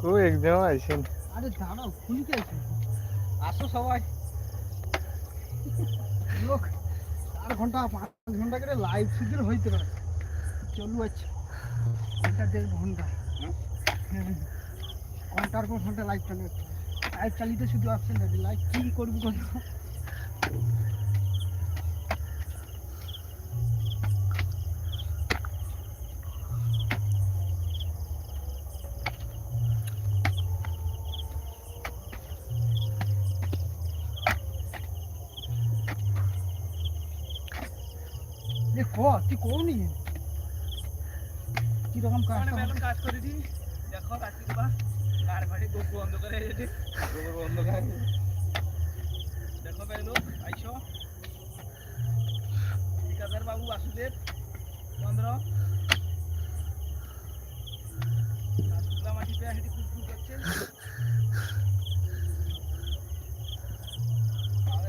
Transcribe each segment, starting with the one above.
খুব একদম আইসেন। আরে দাঁড়াও খুলিতে আছে? আসো সবাই। লোক, চার ঘণ্টা, পাঁচ ঘণ্টা করে লাইভ শুধু হইতে পারে। চলু আছে ঘণ্টা দেড় ঘণ্টা। ঘণ্টার পর ঘণ্টা লাইভ চালু আছে লাইভ চালিতে শুধু অপশন আছে। লাইভ কি করবি করব এ ক তুই কওনি কীরকম কাজ বেলুন কাজ করে দি দেখো রাত্রি বা গাড়ি অন্ধকারে যেতে গোবর অন্ধকারে। দেখো বেলু আইসো। ঠিকাদার বাবু বাসুদেব চন্দ্র। মাটি পেয়ে হেঁটে কুকুর করছে।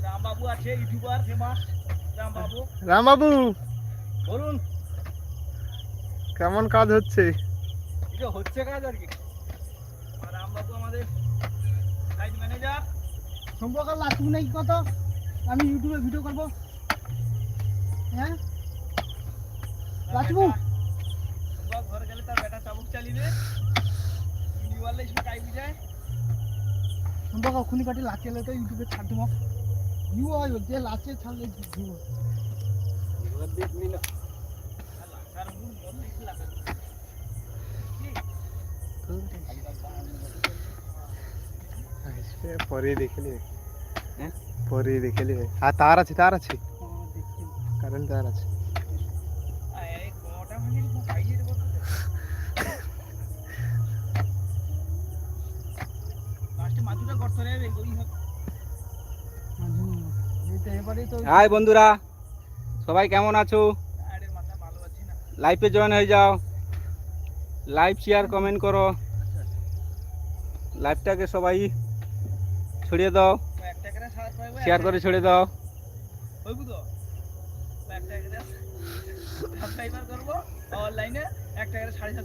রামবাবু আছে ইউটিউবার ফেমাস রামবাবু। রামবাবু! বলুন। কেমন কাজ হচ্ছে? এটা হচ্ছে কাজ আর কি। আর রামবাবু আমাদের সাইড ম্যানেজার সম্পর্ক লাচু নাই কত? আমি ইউটিউবে ভিডিও করব। হ্যাঁ? লাচবু ঘরে গেলে তার বেটা চাবুক চালিবে ইনি বললে সে টাইম যায় সম্পর্ক খুনি কাটি লাচেলে তো ইউটিউবে ছাড় দেবো। ইউ হয় যে লাচে ছাড়লে দিব দেখবি না। পরে দেখে নিবে হ্যাঁ? পরে দেখে নিবে আর তার আছে তার আছে হ্যাঁ, দেখছি কারেন্ট তার আছে এই কোটা ভাঙি খাইয়ে দেবো লাস্টে মাদুটা গর্ত রে ওই হোক মাঝু এইটা এবারেই তো হাই বন্ধুরা সবাই কেমন আছো আরে মাথা ভালো আছে না লাইভে জয়েন হয়ে যাও। লাইভ শেয়ার কমেন্ট করো। লাইভটাকে সবাই ছড়িয়ে দাও। শেয়ার করে ছড়িয়ে দাও।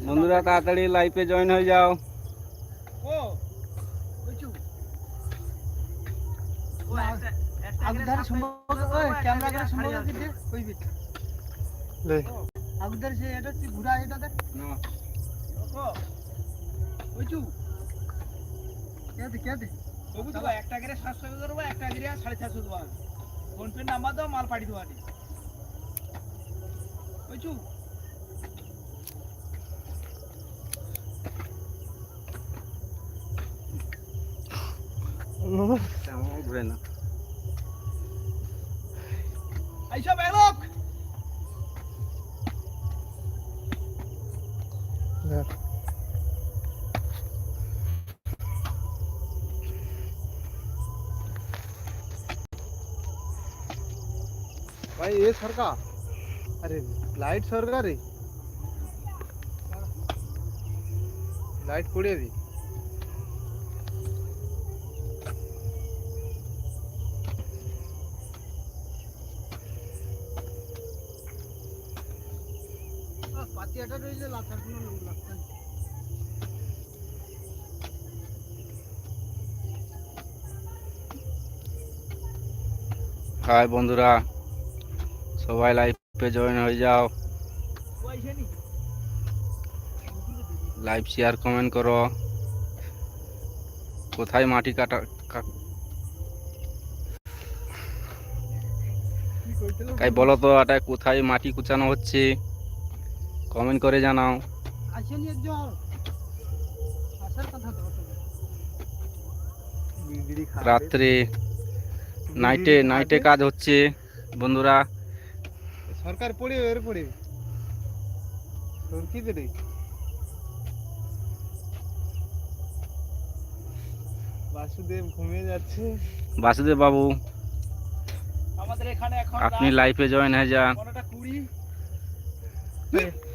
বন্ধুরা তাড়াতাড়ি লাইভে জয়েন হয়ে যাও। ক্যামেরা করে আগুদার সে এটা তুই ঘুরা এটা দেখ। কে দে কে দে? একটা গিরে সাতশো দেবো একটা গিরে সাড়ে চারশো দেবো ফোন পে নাম্বার দাও মাল পাঠিয়ে দেবো আনি বুঝছু ঘুরে না আইসা বেরোক ধর। ভাই এ সরকার আরে লাইট সরকার রে লাইট পড়িয়ে দি পাতিয়াটা রইলে লাথার কোনো লোক লাগছে না। হাই বন্ধুরা সবাই লাইভে জয়েন হয়ে যাও। লাইভ শেয়ার কমেন্ট করো। কোথায় মাটি কাটা কা- কি কইতেলো তাই বলো তো এটা কোথায় মাটি কুচানো হচ্ছে? কমেন্ট করে জানাও। রাত্রে নাইটে নাইটে কাজ হচ্ছে বন্ধুরা। সরকার পড়ে এর পড়ে। বাসুদেব ঘুমিয়ে যাচ্ছে। বাসুদেব বাবু আপনি লাইফে জয়েন হয়ে যান। 20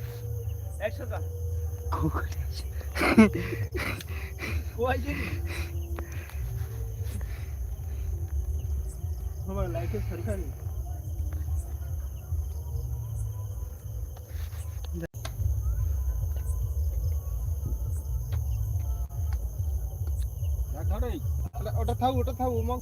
তোমার লাইফে সরকারি ওটা থাকু ওটা থাকু মগ